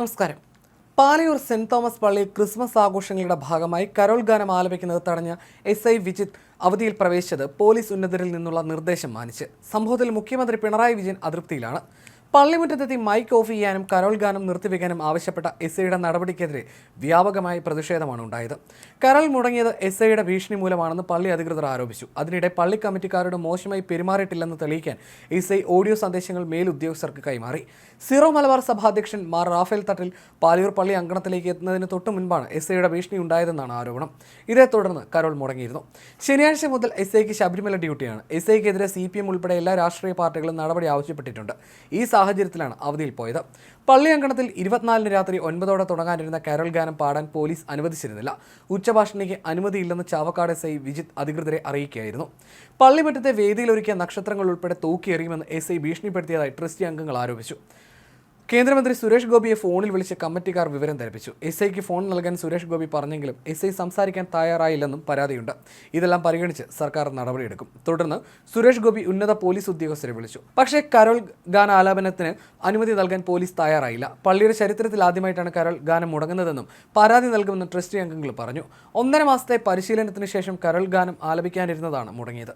നമസ്കാരം. Palayur saint Thomas പള്ളിയിൽ Christmas ആഘോഷങ്ങളുടെ ഭാഗമായി കരോൾ ഗാനം ആലപിക്കുന്നത് തടഞ്ഞ എസ് ഐ വിജിത് അവധിയിൽ പ്രവേശിച്ചത് പോലീസ് ഉന്നതരിൽ നിന്നുള്ള നിർദ്ദേശം മാനിച്ച്. സംഭവത്തിൽ മുഖ്യമന്ത്രി പിണറായി വിജയൻ അതൃപ്തിയിലാണ്. പള്ളിമുറ്റത്തെത്തി മൈക്ക് ഓഫ് ചെയ്യാനും കരോൾ ഗാനം നിർത്തിവെക്കാനും ആവശ്യപ്പെട്ട എസ് ഐയുടെ നടപടിക്കെതിരെ വ്യാപകമായ പ്രതിഷേധമാണ് ഉണ്ടായത്. കരോൾ മുടങ്ങിയത് എസ് ഐയുടെ ഭീഷണി മൂലമാണെന്ന് പള്ളി അധികൃതർ ആരോപിച്ചു. അതിനിടെ പള്ളി കമ്മിറ്റിക്കാരോട് മോശമായി പെരുമാറിയിട്ടില്ലെന്ന് തെളിയിക്കാൻ എസ് ഐ ഓഡിയോ സന്ദേശങ്ങൾ മേലുദ്യോഗസ്ഥർക്ക് കൈമാറി. സീറോ മലബാർ സഭ അധ്യക്ഷൻ മാർ റാഫേൽ തട്ടിൽ പാലിയൂർ പള്ളി അങ്കണത്തിലേക്ക് എത്തുന്നതിന് തൊട്ടു മുൻപാണ് എസ് ഐയുടെ ഭീഷണി ഉണ്ടായതെന്നാണ് ആരോപണം. ഇതേ തുടർന്ന് കരോൾ മുടങ്ങിയിരുന്നു. ശനിയാഴ്ച മുതൽ എസ് ഐക്ക് ശബരിമല ഡ്യൂട്ടിയാണ്. എസ് ഐക്കെതിരെ സി പി എം ഉൾപ്പെടെ എല്ലാ രാഷ്ട്രീയ പാർട്ടികളും നടപടി ആവശ്യപ്പെട്ടിട്ടുണ്ട്. ഈ സാഹചര്യത്തിലാണ് അവധിയിൽ പോയത്. പള്ളി അങ്കണത്തിൽ ഇരുപത്തിനാലിന് രാത്രി ഒൻപതോടെ തുടങ്ങാനിരുന്ന കരോൾ ഗാനം പാടാൻ പോലീസ് അനുവദിച്ചിരുന്നില്ല. ഉച്ചഭാഷണിക്ക് അനുമതിയില്ലെന്ന് ചാവക്കാട് എസ് ഐ വിജിത് അധികൃതരെ അറിയിക്കുകയായിരുന്നു. പള്ളിമുറ്റത്തെ വേദിയിലൊരുക്കിയ നക്ഷത്രങ്ങൾ ഉൾപ്പെടെ തൂക്കിയെറിയുമെന്ന് എസ് ഐ ഭീഷണിപ്പെടുത്തിയതായി ട്രസ്റ്റി അംഗങ്ങൾ ആരോപിച്ചു. കേന്ദ്രമന്ത്രി സുരേഷ് ഗോപിയെ ഫോണിൽ വിളിച്ച് കമ്മിറ്റിക്കാർ വിവരം ധരിപ്പിച്ചു. എസ് ഐക്ക് ഫോൺ നൽകാൻ സുരേഷ് ഗോപി പറഞ്ഞെങ്കിലും എസ് ഐ സംസാരിക്കാൻ തയ്യാറായില്ലെന്നും പരാതിയുണ്ട്. ഇതെല്ലാം പരിഗണിച്ച് സർക്കാർ നടപടിയെടുക്കും. തുടർന്ന് സുരേഷ് ഗോപി ഉന്നത പോലീസ് ഉദ്യോഗസ്ഥരെ വിളിച്ചു. പക്ഷേ കരോൾ ഗാനാലാപനത്തിന് അനുമതി നൽകാൻ പോലീസ് തയ്യാറായില്ല. പള്ളിയുടെ ചരിത്രത്തിൽ ആദ്യമായിട്ടാണ് കരോൾ ഗാനം മുടങ്ങുന്നതെന്നും പരാതി നൽകുമെന്ന് ട്രസ്റ്റി അംഗങ്ങൾ പറഞ്ഞു. ഒന്നര മാസത്തെ പരിശീലനത്തിന് ശേഷം കരോൾ ഗാനം ആലപിക്കാനിരുന്നതാണ് മുടങ്ങിയത്.